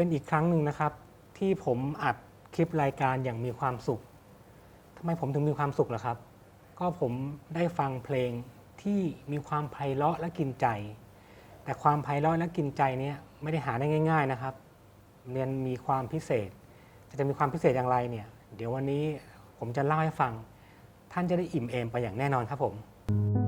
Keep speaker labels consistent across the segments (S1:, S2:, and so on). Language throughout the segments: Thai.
S1: เป็นอีกครั้งหนึ่งนะครับ ที่ผมอัดคลิปรายการอย่างมีความสุขทำไมผมถึงมีความสุขล่ะครับ ก็ผมได้ฟังเพลงที่มีความไพเราะและกินใจ แต่ความไพเราะและกินใจเนี้ไม่ได้หาได้ง่าย ๆนะครับเรียนมีความพิเศษจะมีความพิเศษอย่างไรเนี่ย เดี๋ยววันนี้ผมจะเล่าให้ฟัง ท่านจะได้อิ่มเอมไปอย่างแน่นอนครับผมพี่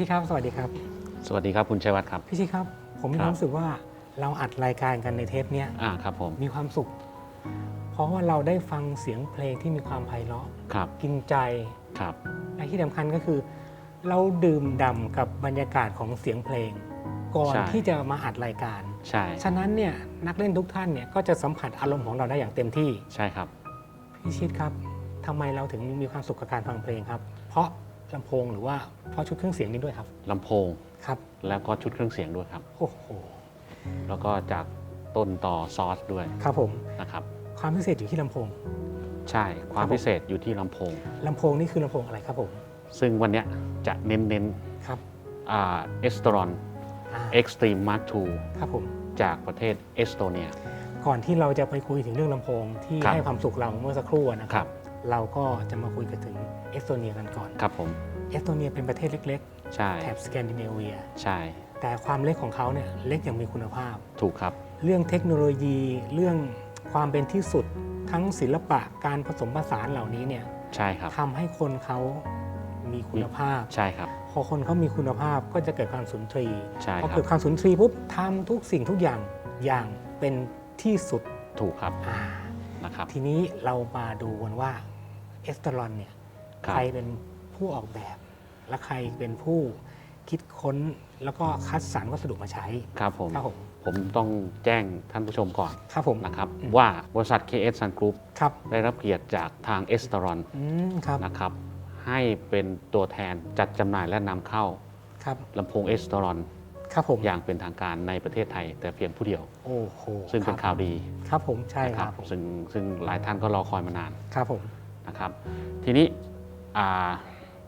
S1: ชิครับ สวัสดีครับ
S2: สวัสดีครับคุณชัยวัฒน์ครับ
S1: พี่ชิครับ ผมมี
S2: ค
S1: ครับวามรู้สึกว่าเราอัดรายการกันในเทปเนี้ย
S2: อ่าครับผม
S1: มีความสุข เพราะว่าเราได้ฟังเสียงเพลงที่มีความไพเราะ
S2: ครับ
S1: กินใจ
S2: ครับ
S1: และที่สำคัญก็คือ เราดื่มด่ำกับบรรยากาศของเสียงเพลง ก่อน
S2: ใช่
S1: ที่จะมาอัดรายการ
S2: ใช่
S1: ฉะนั้นเนี่ยนักเล่นทุกท่านเนี่ยก็จะสัมผัสอารมณ์ของเราได้อย่างเต็มที่
S2: ใช่ครับ
S1: พี่ชิดครับทำไมเราถึงมีความสุขกับการฟังเพลงครับ เพราะ ลำโพงหรือว่าเพราะชุดเครื่องเสียงนี้ด้วยครับ
S2: ลำโพง
S1: ครับ
S2: แล้วก็ชุดเครื่องเสียงด้วยครับ
S1: โอ้โห
S2: แล้วก็จากต้นต่อซอสด้วย
S1: ครับผม
S2: นะครับ
S1: ความพิเศษอยู่ที่ลำโพง
S2: ใช่ความ
S1: ครับผม
S2: พิเศษอยู่ที่ลำโพง
S1: ลำโพงนี่คือลำโพงอะไรครับผม
S2: ซึ่งวันเนี้ยจะเน้น
S1: ครับ
S2: ๆอ่าเอสตรอน
S1: อ่า
S2: เอ็กซ์ตรีมมาร์ค
S1: ครับผม
S2: จากประเทศเอสโตเนีย
S1: ก่อนที่เราจะไปคุยถึงเรื่องลำโพงที่
S2: ครับ
S1: ให้ความสุขเราเมื่อสักครู่นะค
S2: ค
S1: รั
S2: รับบ
S1: เราก็จะมาคุยกันถึงเอสโตเนียกันก่อน
S2: ครับผม
S1: เอสโตเนียเป็นประเทศเล็ก
S2: ใช่
S1: ๆ แถบสแกนดิเนเวีย
S2: ใช่
S1: แต่ความเล็กของเขาเนี่ยเล็กอย่างมีคุณภาพ
S2: ถูกครับ
S1: เรื่องเทคโนโลยีเรื่องความเป็นที่สุดทั้งศิลปะการผสมผสานเหล่านี้เนี่ย
S2: ใช่ครับ
S1: ทำให้คนเขามีคุณภาพ
S2: ใช่ครับ
S1: พอคนเขามีคุณภาพก็จะเกิดความสุนทรีย์
S2: ใช่
S1: พอ
S2: ครั
S1: เกิ
S2: บ
S1: ดความสุนทรีย์ปุ๊บทำทุกสิ่งทุกอย่างอย่างเป็นที่สุด
S2: ถูกครับ
S1: อ่า
S2: นะครับ
S1: ทีนี้เรามาดูกันว่า เอสเตอรอนเนี่ย
S2: ครั
S1: ใค
S2: บ
S1: รเป็นผู้ออกแบบ และใครเป็นผู้คิดค้นแล้วก็คัดสรรวัสดุมาใช้
S2: ครับผม
S1: ครับผม
S2: ผมต้องแจ้งท่านผู้ชมก่อน
S1: ครับผม
S2: นะครับ
S1: อืม
S2: ว่าบริษัท KS Sun Group
S1: ครับ
S2: ได้รับเกียรติจากทางเอสตรอน
S1: อืมครับ
S2: นะครับ ให้เป็นตัวแทนจัดจำหน่ายและนำเข้า
S1: ครับ
S2: ลำโพงเอสตรอน
S1: ครับผม
S2: อย่างเป็นทางการในประเทศไทย แต่เพียงผู้เดียว
S1: โอ้โห
S2: ซึ่งเป็นข่าวดี
S1: ครับผมใช่
S2: นะ
S1: ค
S2: ค
S1: รั
S2: รั
S1: บบผม
S2: ซึ่งซึ่งหลายท่านก็รอคอยมานาน
S1: ครับผม
S2: นะครับ ทีนี้อ่า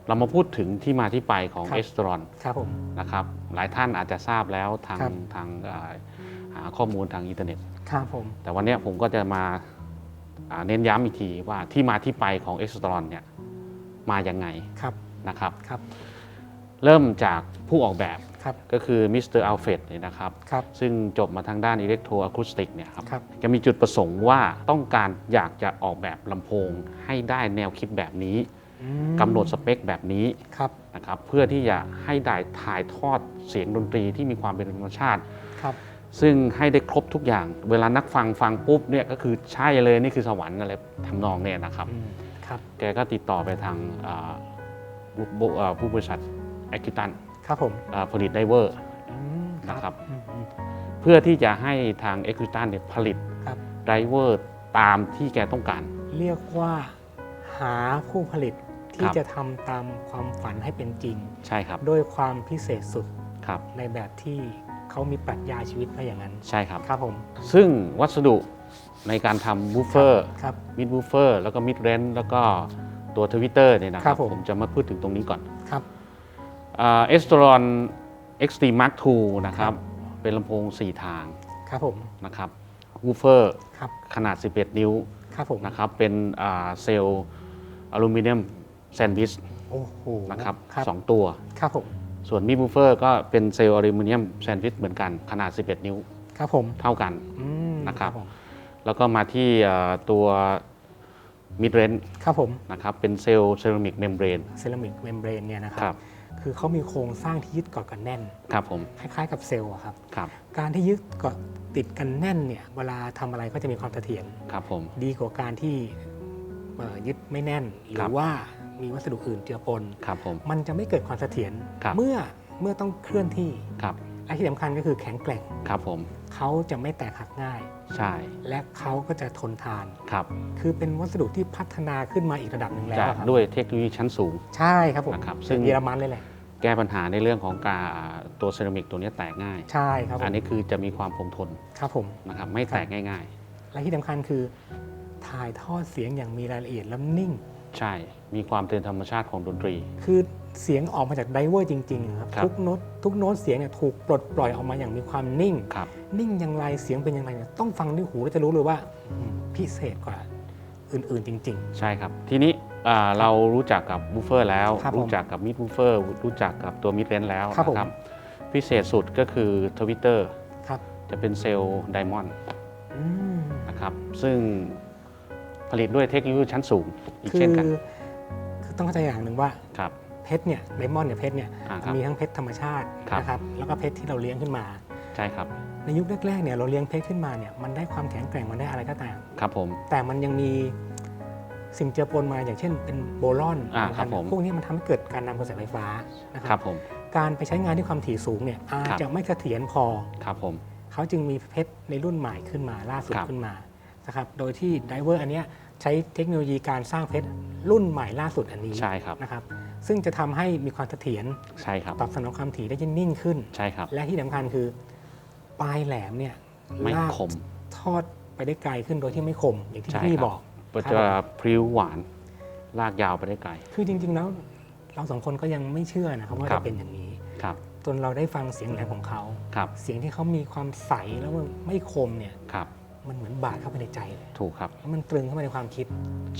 S2: เรามาพูดถึงที่มาที่ไปของเอสตรอน
S1: ครับผม
S2: นะครับหลายท่านอาจจะทราบแล้วทาง
S1: ครับ
S2: ทางอ่าหาข้อมูลทางอินเทอร์เน็ต
S1: ครับผม
S2: แต่วันเนี้ยผมก็จะมาอ่าเน้นย้ำอีกทีว่าที่มาที่ไปของเอ็กซ์ตรอนเนี่ยมาอย่างไง
S1: ครับ
S2: นะครับ
S1: ครับ
S2: เริ่มจากผู้ออกแบบ
S1: ครับ
S2: ก็คือมิสเตอร์อัลเฟรดเนี่ยนะครับ
S1: ครับ
S2: ซึ่งจบมาทางด้านอิเล็กโทรอะคูสติกเนี่ยครับ
S1: ครับ
S2: แกมีจุดประสงค์ว่าต้องการอยากจะออกแบบลำโพงให้ได้แนวคิดแบบนี้
S1: อืม
S2: กำหนดสเปคแบบนี้
S1: ครับ
S2: นะครับเพื่อที่จะให้ได้ถ่ายทอดเสียงดนตรีที่มีความเป็นธรรมชาติ
S1: ครับ
S2: ซึ่งให้ได้ครบทุกอย่าง เวลานักฟังฟังปุ๊บเนี่ยก็คือใช่เลยนี่คือสวรรค์อะไรทำนองเนี่ยนะครับ
S1: อืมครับ
S2: แกก็ติดต่อไปทางอ่าบุบุอ่าผู้บริษัทแอคิตัน
S1: ครับผม
S2: ผลิตไดเวอร์
S1: อืม
S2: นะครับ
S1: อืมอืม
S2: เพื่อที่จะให้ทางแอคิตันเนี่ยผลิต
S1: ครับ
S2: ไดเวอร์ตามที่แกต้องการ
S1: เรียกว่าหาผู้ผลิตที่
S2: ครับ
S1: จะทำตามความฝันให้เป็นจริง
S2: ใช่ครับ
S1: ด้วยความพิเศษสุด
S2: ครับ
S1: ในแบบที่เขามีปรัชญาชีวิตมาอย่างนั้น
S2: ใช่ครับ
S1: ครับผม
S2: ซึ่งวัสดุในการทำบูฟเฟอร์
S1: ครับ
S2: มิดบูฟเฟอร์แล้วก็มิดเรนแล้วก็ตัวทวิตเตอร์เนี่ยนะค
S1: ครั
S2: รั
S1: บบผม
S2: ผมจะมาพูดถึงตรงนี้ก่อน
S1: ครับ
S2: เอสตรอน Extreme Mark II นะครับ เป็นลำโพง 4 ทาง
S1: ครับผม
S2: นะครับวูฟเฟอร์
S1: ครับ
S2: ขนาด 11 นิ้ว
S1: ครับผม
S2: นะครับ เป็นอ่าเซลล์อลูมิเนียมแซนด์วิช
S1: โอ้โห
S2: นะครับ
S1: ครับ
S2: สองตัว
S1: ครับผม
S2: ส่วนมิบูฟเฟอร์ก็เป็นเซลล์อลูมิเนียมแซนด์วิชเหมือนกันขนาด 11 นิ้ว
S1: ครับผม
S2: เท่ากัน
S1: อืม
S2: นะครับ
S1: ผม
S2: แล้วก็มาที่อ่าตัวมิดเรน
S1: ครับผม
S2: นะครับเป็นเซลล์เซรามิกเมมเบรน
S1: เซรามิกเมมเบรนเนี่ยนะค
S2: ครั
S1: รับ คือเขามีโครงสร้างที่ยึดเกาะกันแน่น
S2: ครับผม
S1: คล้ายๆ กับเซลล์อะครับ
S2: ครับ
S1: การที่ยึดเกาะติดกันแน่นเนี่ยเวลาทำอะไรก็จะมีความเสถียร
S2: ครับผม
S1: ดีกว่าการที่เอ่อยึดไม่แน่นห
S2: ครั
S1: รื
S2: บ
S1: อว่ามีวัสดุอื่นเจือปน
S2: ครับผม
S1: มันจะไม่เกิดความเสถียร
S2: ครับ
S1: เมื่อเมื่อต้องเคลื่อนที่
S2: ครับ
S1: และที่สำคัญก็คือแข็งแกร่ง
S2: ครับผม
S1: เขาจะไม่แตกหักง่าย
S2: ใช่
S1: และเขาก็จะทนทาน
S2: ครับ
S1: คือเป็นวัสดุที่พัฒนาขึ้นมาอีกระดับหนึ่งแล้ว
S2: จะ
S1: อะครับ
S2: ด้วยเทคโนโลยีชั้นสูง
S1: ใช่ครับผม
S2: นะครับ ซึ่ง
S1: เยอรมันเลยแหละ
S2: แก้ปัญหาในเรื่องของการตัวเซรามิกตัวนี้แตกง่าย
S1: ใช่ครับผม
S2: อันนี้คือจะมีความคงทน
S1: ครับผม
S2: นะครับไม่แตกง่าย
S1: และที่สำคัญคือถ่ายทอดเสียงอย่างมีรายละเอียดและนิ่ง
S2: ๆใช่ มีความเป็นธรรมชาติของดนตรี
S1: คือเสียงออกมาจากไดเวอร์จริงๆอะครับ
S2: ครับ
S1: ทุกโน้ตทุกโน้ตเสียงเนี่ยถูกปลดปล่อยออกมาอย่างมีความนิ่ง
S2: ครับ
S1: นิ่งอย่างไรเสียงเป็นอย่างไรเนี่ยต้องฟังด้วยหูแล้วจะรู้เลยว่าอืมพิเศษกว่าอื่นๆจริง
S2: ใช่ครับทีนี้ อ่าเรารู้จักกับบูฟเฟอร์แล้ว
S1: ครับผม
S2: รู้จักกับมิดบูฟเฟอร์รู้จักกับตัวมิดเ a นแล้ว
S1: ครับผม
S2: นะพิเศษสุดก็คือทวิตเตอร์
S1: ๆครับ
S2: จะเป็นเซลล์ไดมอนด์
S1: อืม
S2: นะครับซึ่งผลิตด้วยเทคโนโลยีชั้นสูงอีก
S1: คื
S2: เช่นกัน
S1: คือต้องเข้าใจอย่างหนึ่งว่า
S2: ครับ
S1: เพชรเนี่ยไดมอนด์เนี่ยเพชรเนี่ย
S2: อ่าครับ
S1: มีทั้งเพชรธรรมชาติ
S2: ครับ
S1: นะครับแล้วก็เพชรที่เราเลี้ยงขึ้นมา
S2: ใช่ครับ
S1: ในยุคแรกๆเนี่ยเราเลี้ยงเพชรขึ้นมาเนี่ยมันได้ความแข็งแกร่งมันได้อะไรก็ตาม
S2: ครับผม
S1: แต่มันยังมี สิ่งเจือปนมาอย่างเช่นเป็นโบรอน
S2: อ่า
S1: สำ
S2: ครั
S1: คั
S2: บ
S1: ญ
S2: ผม
S1: พวกนี้มันทำให้เกิดการนำกระแสไฟฟ้านะค
S2: ครั
S1: รั
S2: บบผม
S1: การไปใช้งานที่ความถี่สูงเนี่ยอาจ
S2: ครับ
S1: จะไม่เสถียรพอ
S2: ครับผม
S1: เขาจึงมีเพชรในรุ่นใหม่ขึ้นมาล่าสุด
S2: ครับ
S1: ขึ้นมานะครับโดยที่ไดเวอร์อันเนี้ยใช้เทคโนโลยีการสร้างเพชรรุ่นใหม่ล่าสุดอันนี้
S2: ใช่ครับ
S1: นะครับซึ่งจะทำให้มีความเสถียร
S2: ใช่ครับ
S1: ตอบสนองความถี่ได้ยิ่งนิ่งขึ้น
S2: ใช่ครับ
S1: และที่สำคัญคือปลายแหลมเนี่ย
S2: ไม่
S1: ลาก
S2: คม
S1: ทอดไปได้ไกลขึ้นโดยที่ไม่คมอย่างที่
S2: ใช่
S1: พี่
S2: ครับ
S1: บอก
S2: จะพริ้วหวานลากยาวไปได้ไกล
S1: คือจริงๆแล้วเราสองคนก็ยังไม่เชื่อนะครับว่า
S2: ครั
S1: จะ
S2: บ
S1: เป็นอย่างนี้
S2: ครับ
S1: จนเราได้ฟังเสียงแหลมของเขา
S2: ครับ
S1: เสียงที่เขามีความใสแล้วมันไม่คมเนี่ย
S2: ครับ
S1: มันเหมือนบาดเข้าไปในใจเลย
S2: ถูกครับ
S1: แล้วมันตรึงเข้ามาในความคิด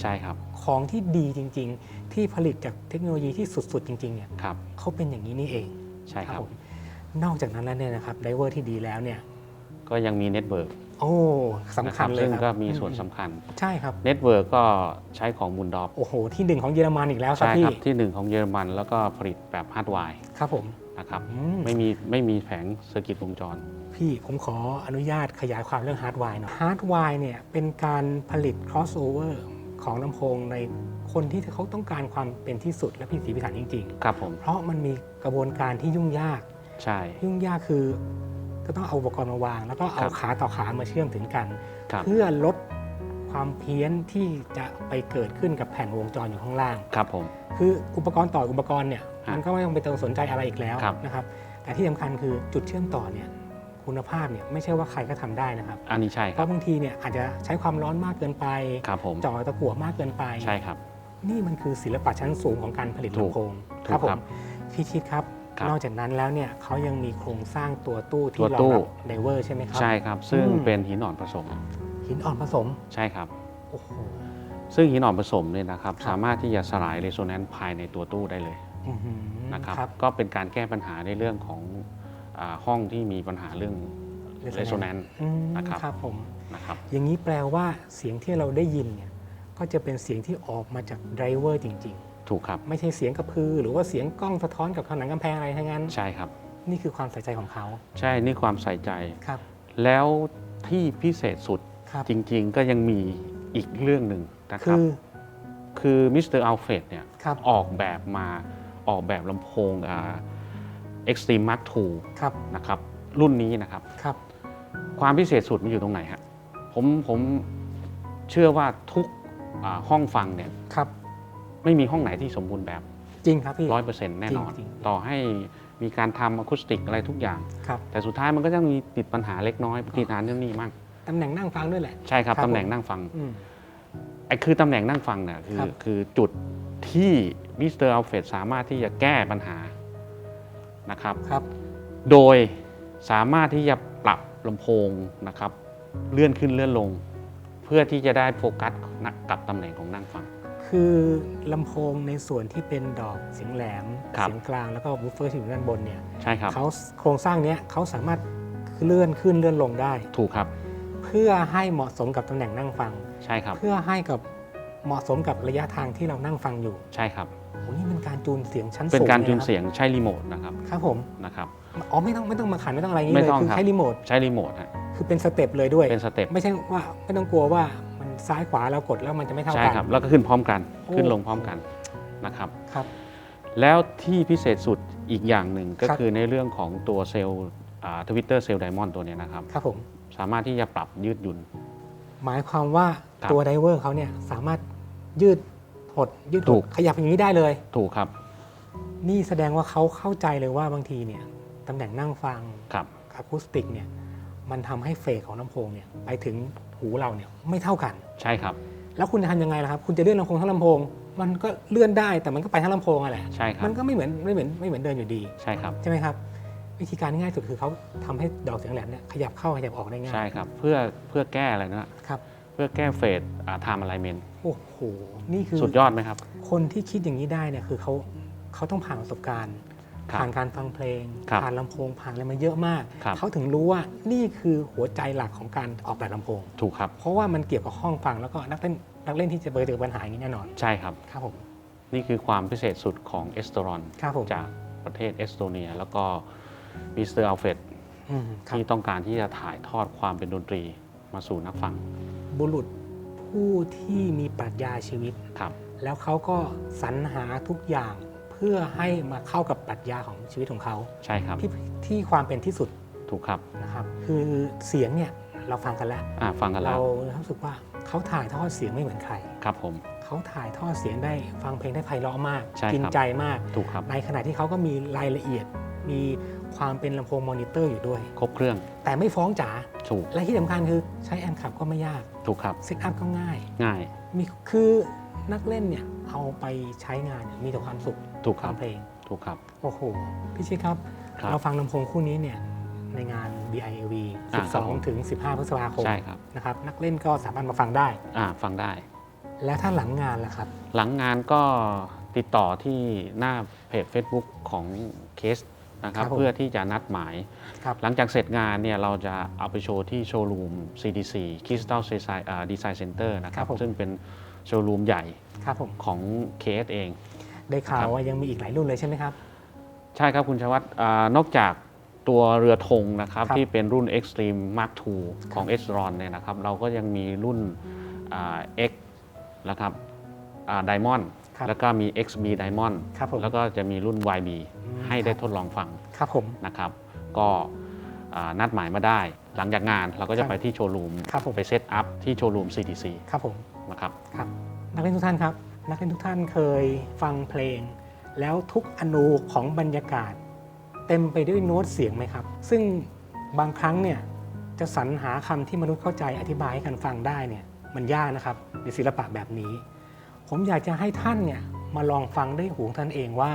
S2: ใช่ครับ
S1: ของที่ดีจริง ๆ ที่ผลิตจากเทคโนโลยีที่สุดๆจริงๆเนี่ย
S2: ครับ
S1: เขาเป็นอย่างนี้นี่เอง
S2: ใช่ครับ
S1: ผมนอกจากนั้นแล้วเนี่ยนะครับไดเวอร์ที่ดีแล้วเนี่ย
S2: ก็ยังมีเน็ตเวิร์ก
S1: โอ้สำคัญเลย
S2: ซึ่ง
S1: ครับ
S2: ก็มีส่วน
S1: อื
S2: สำคัญ
S1: ใช่ครับ
S2: เน็ตเวิร์กก็ใช้ของมูลดอป
S1: โอ้โห ที่หนึ่งของเยอรมันอีกแล้วครับ
S2: ใช่
S1: พี่
S2: ครับที่หนึ่งของเยอรมันแล้วก็ผลิตแบบฮาร์ดไวร์
S1: ครับผม
S2: นะครับ
S1: อืม
S2: ไม่มีไม่มีแผงเซอร์กิตวงจร
S1: พี่ผมขออนุญาตขยายความเรื่องฮาร์ดไวร์หน่อยฮาร์ดไวร์เนี่ยเป็นการผลิต crossover ของลำโพงในคนที่เขาต้องการความเป็นที่สุดและพิถีพิถันจริง
S2: ครับผม
S1: ๆ เพราะมันมีกระบวนการที่ยุ่งยาก
S2: ใช่
S1: ยุ่งยากคือ ก็ต้องเอาอุปกรณ์มาวาง แล้วก็เอา
S2: ครับ
S1: ขาต่อขามาเชื่อมถึงกัน
S2: ครับ
S1: เพื่อลดความเพี้ยนที่จะไปเกิดขึ้นกับแผ่นวงจรอยู่ข้างล่าง
S2: ครับผม
S1: คืออุปกรณ์ต่ออุปกรณ์เนี่ย
S2: ฮะ
S1: มันก็ไม่ต้องไปเติมสนใจอะไรอีกแล้ว
S2: ครับ
S1: นะครับแต่ที่สำคัญคือจุดเชื่อมต่อเนี่ยคุณภาพเนี่ยไม่ใช่ว่าใครก็ทำได้นะครับ
S2: อันนี้ใช่
S1: เพ
S2: ครับ
S1: ราะบางทีเนี่ยอาจจะใช้ความร้อนมากเกินไป
S2: ครับผม
S1: จ่อตะกั่วมากเกินไป
S2: ใช่ครับ
S1: นี่มันคือศิลปะชั้นสูงของการผลิต
S2: ถูก
S1: ลำโพง
S2: ถูก
S1: ครับผ
S2: ครั
S1: ม
S2: บ
S1: พี่ชิดครับ
S2: ครับ
S1: นอกจากนั้นแล้วเนี่ยเขายังมีโครงสร้างตัวตู้ที่
S2: ตัว
S1: รอ
S2: ตู้
S1: งรับไดเวอร์ใช่ไหมครับ
S2: ใช่ครับ ซึ่ง
S1: อืม
S2: เป็นหินอ่อนผสม
S1: หินอ่อนผสม
S2: ใช่ครับ
S1: โอ้โห
S2: ซึ่งหินอ่อนผสมเนี่ยนะครับ
S1: ครับ
S2: สามารถที่จะสลายเรโซแนนซ์ภายในตัวตู้ได้เลย
S1: อื้อหือ
S2: นะครับ
S1: ครับ
S2: ก็เป็นการแก้ปัญหาในเรื่องของอาห้องที่มีปัญหาเรื่องเรโซแนนซ์
S1: อืม
S2: นะครับ
S1: ครับผม
S2: นะครับ
S1: อย่างนี้แปลว่าเสียงที่เราได้ยินเนี่ยก็จะเป็นเสียงที่ออกมาจากไดเวอร์จริง
S2: ถูกครับ
S1: ๆไม่ใช่เสียงกระพือ หรือว่าเสียงกล้องสะท้อนกับผนังกำแพงอะไรทั้งนั้น
S2: ใช่ครับนี่
S1: นี่คือความใส่ใจของเขา
S2: ใช่นี่ความใส่ใจ
S1: ครับ
S2: แล้วที่พิเศษสุด
S1: ครับ
S2: จริง ๆ ก็ยังมีอีกเรื่องหนึ่งนะค
S1: คื
S2: รับ
S1: อ
S2: คือมิสเตอร์อัลเฟรดเนี่ย
S1: ครับ
S2: ออกแบบมาออกแบบลำโพงอ่า Extreme Mark II
S1: ครับ
S2: นะครับรุ่นนี้นะครับ
S1: ครับ
S2: ความพิเศษสุดมันอยู่ตรงไหนฮะผมผมเชื่อว่าทุกอ่าห้องฟังเนี่ย
S1: ครับ
S2: ไม่มีห้องไหนที่สมบูรณ์แบบ
S1: จริงครับพี่
S2: ร้อยเปอร์เซ็นต์แน่นอน
S1: จริง
S2: ต่อให้มีการทำอะคูสติกอะไรทุกอย่าง
S1: ครับ
S2: แต่สุดท้ายมันก็ต้องมีติดปัญหาเล็กน้อยติดฐานเรื่องนี้มั่ง
S1: ตำแหน่งนั่งฟังด้วยแหละ
S2: ใช่ครับ
S1: ครับ
S2: ตำแหน่ง
S1: ผม
S2: นั่งฟัง
S1: อืม
S2: ไอ้คือตำแหน่งนั่งฟังเนี่ยคือ
S1: ครับ
S2: คือจุดที่มิสเตอร์อัลเฟรดสามารถที่จะแก้ปัญหานะครับ
S1: ครับ
S2: โดยสามารถที่จะปรับลำโพงนะครับ เลื่อนขึ้นเลื่อนลง เพื่อที่จะได้โฟกัสกับตำแหน่งของนั่งฟัง
S1: คือลำโพงในส่วนที่เป็นดอกเสียงแหลม
S2: ครับ
S1: เสียงกลางแล้วก็บูฟเฟอร์ที่อยู่ด้านบนเนี่ย
S2: ใช่ครับ
S1: เขาโครงสร้างเนี้ยเขาสามารถเลื่อนขึ้นเลื่อนลงได้
S2: ถูกครับ
S1: เพื่อให้เหมาะสมกับตำแหน่งนั่งฟัง
S2: ใช่ครับ
S1: เพื่อให้กับเหมาะสมกับระยะทางที่เรานั่งฟังอยู่
S2: ใช่ครับ
S1: โอ้นี่เป็นการจูนเสียงชั้นสูง
S2: เป็นการจูน
S1: ล
S2: เสียงใช้รีโมทนะครับะ
S1: ครับครับผม
S2: นะครับ
S1: อ๋อไม่ต้องไม่ต้องมาขันไม่ต้องอะไรอย่างนี้
S2: ไม่
S1: เลย
S2: ต้อง
S1: คือ
S2: ครับ
S1: ใช้รีโมท
S2: ใช้รีโมทฮะ
S1: คือเป็นสเต็ปเลยด้วย
S2: เป็นสเต็ป
S1: ไม่ใช่ว่าไม่ต้องกลัวว่ามัน ซ้ายขวาเรากดแล้วมันจะไม่เท่า
S2: ใช่
S1: กัน
S2: ครับ แล้วก็ขึ้นพร้อมกัน
S1: โอ้
S2: ขึ้นลงพร้อมกันนะครับ
S1: ครับ
S2: แล้วที่พิเศษสุดอีกอย่างหนึ่งก็
S1: ครับ
S2: คือในเรื่องของตัวเซลล์ทวิตเตอร์เซลไดมอนตัวเนี้ยนะครับ
S1: ครับผม
S2: สามารถที่จะปรับยืดหยุ่น
S1: หมายความว่า
S2: ครับ
S1: ตัวไดเวอร์เขาเนี่ยสามารถยืดหดยืดห
S2: ถู
S1: ด
S2: ก
S1: ขยับอย่างนี้ได้เลย
S2: ถูกครับ
S1: นี่แสดงว่าเขาเข้าใจเลยว่าบางทีเนี่ยตำแหน่งนั่งฟัง
S2: ครับ
S1: อะคูสติกเนี่ย มันทำให้เฟสของลำโพงเนี่ยไปถึงหูเราเนี่ยไม่เท่ากัน
S2: ใช่ครับ
S1: แล้วคุณจะทำยังไงล่ะครับ คุณจะเลื่อนลำโพงทั้งลำโพง มันก็เลื่อนได้แต่มันก็ไปทั้งลำโพงอะแหละ
S2: ใช่ครับ
S1: มันก็ไม่เหมือนไม่เหมือนไม่เหมือนเดินอยู่ดี
S2: ใช่ครับ
S1: ใช่ไหมครับวิธีการง่ายสุดคือเขาทำให้ดอกเสียงแหลมเนี่ยขยับเข้าขยับออกได้ง่าย
S2: ใช่ครับ เพื่อเพื่อแก้อะไรนะครับเพื่อแก้เฟสไทม์อะไลเมน
S1: โอ้โหนี่คือ
S2: สุดยอดไหมครับ
S1: คนที่คิดอย่างนี้ได้เนี่ยคือเขาเขาต้องผ่านประสบการณ์
S2: ครับ
S1: ผ่านการฟังเพลง
S2: ครับ
S1: ผ่านลำโพงผ่านอะไรมาเยอะมาก
S2: ครับ
S1: เขาถึงรู้ว่านี่คือหัวใจหลักของการออกแบบลำโพง
S2: ถูกครับ
S1: เพราะว่ามันเกี่ยวกับห้องฟังแล้วก็นักเล่นนักเล่นที่จะเจอปัญหาอย่างนี้แน่นอน
S2: ใช่ครับ
S1: ครับผม
S2: นี่คือความพิเศษสุดของเอสโตรอน
S1: ครับผม
S2: จากประเทศเอสโตเนีย แล้วก็มิสเตอร์อัลเฟรด
S1: อืมครับ
S2: ที่ต้องการที่จะถ่ายทอดความเป็นดนตรีมาสู่นักฟัง
S1: บุรุษผู้ที่มีปรัชญาชีวิต
S2: ครับ
S1: แล้วเขาก็สรรหาทุกอย่างเพื่อให้มาเข้ากับปรัชญาของชีวิตของเขา
S2: ใช่ครับ
S1: ที่ที่ความเป็นที่สุด
S2: ถูกครับ
S1: นะครับคือเสียงเนี่ยเราฟังกันแล้ว
S2: อ่าฟังกันแล้
S1: เรา
S2: ว
S1: รู้สึกว่าเขาถ่ายทอดเสียงไม่เหมือนใคร
S2: ครับผม
S1: เขาถ่ายทอดเสียงได้ฟังเพลงได้ไพเราะมาก
S2: ใช่ครับ
S1: กิใจมาก
S2: ถูกครับ
S1: ในขณะที่เขาก็มีรายละเอียด มีความเป็นลำโพงมอนิเตอร์อยู่ด้วย
S2: ครบเครื่อง
S1: แต่ไม่ฟ้องจ๋า
S2: ถูก
S1: และที่สำคัญคือใช้แอมป์ขับก็ไม่ยาก
S2: ถูกครับ
S1: เซตอัพก็ง่าย
S2: ง่าย
S1: มีคือนักเล่นเนี่ยเอาไปใช้งานเนี่ยมีแต่ความสุข
S2: ถูกค
S1: ฟั
S2: รั
S1: ง
S2: บ
S1: เพลง
S2: ถูกครับ
S1: โอ้โห พี่ชิดครับ
S2: ครับ
S1: เราฟังลำโพงคู่นี้เนี่ยในงาน BIAV
S2: อ่าครับผม
S1: 12 ถึง 15 พฤษภาคม
S2: ใช่ครับ
S1: นะครับนักเล่นก็สามารถมาฟังได้
S2: อ่าฟังได้
S1: และถ้าหลังงานล่ะครับ
S2: หลังงานก็ติดต่อที่หน้าเพจ Facebook ของเคสนะครับ
S1: ครับผม
S2: เพื่อที่จะนัดหมาย
S1: ครับ
S2: หลังจากเสร็จงานเนี่ยเราจะเอาไปโชว์ที่โชว์รูม CDC Crystal Design อ่า Design Center นะครับ
S1: ครับผม
S2: ซึ่งเป็นโชว์รูมใหญ่
S1: ครับผม
S2: ของเคสเอง
S1: ได้ข่า
S2: ครั
S1: ว
S2: บ
S1: ว่ายังมีอีกหลายรุ่นเลยใช่ไหมครับ
S2: ใช่ครับคุณชวัตอานอกจากตัวเรือธงนะครับ
S1: ครับ
S2: ที่เป็นรุ่น Extreme Mark II ของ e x r o n เนี่ยนะครับเราก็ยังมีรุ่นอ่า X นะครับอ่า Diamond
S1: ครับ
S2: แล้วก็มี XB Diamond
S1: ครับผม
S2: แล้วก็จะมีรุ่น YB
S1: อืม
S2: ให้ได้ทดลองฟัง
S1: ครับผม
S2: นะครับ ก็อ่านัดหมายมาได้ หลังจากงานเราก็
S1: ค
S2: จะ
S1: รับ
S2: ไปที่โชว์รูม
S1: ครับผม
S2: ไปเซตอัพที่โชว์รูม CDC
S1: ครับผม
S2: นะครับ
S1: ครับนักเล่นทุกท่านครับ นักเล่นทุกท่านเคยฟังเพลง แล้วทุกอนูของบรรยากาศ เต็มไปด้วยโน้ตเสียงไหมครับ ซึ่งบางครั้งเนี่ยจะสรรหาคำที่มนุษย์เข้าใจอธิบายให้กันฟังได้เนี่ยมันยากนะครับในศิลปะแบบนี้ ผมอยากจะให้ท่านเนี่ยมาลองฟังด้วยหูของท่านเองว่า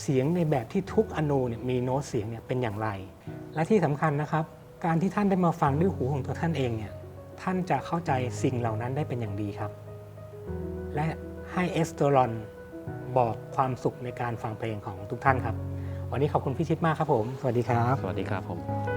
S1: เสียงในแบบที่ทุกอนูเนี่ยมีโน้ตเสียงเนี่ยเป็นอย่างไร และที่สำคัญนะครับ การที่ท่านได้มาฟังด้วยหูของตัวท่านเองเนี่ยท่านจะเข้าใจสิ่งเหล่านั้นได้เป็นอย่างดีครับ และให้เอสโตรอนบอกความสุขในการฟังเพลงของทุกท่านครับ วันนี้ขอบคุณพี่ชิดมากครับผม สวัสดีครับ
S2: สวัสดีครับผม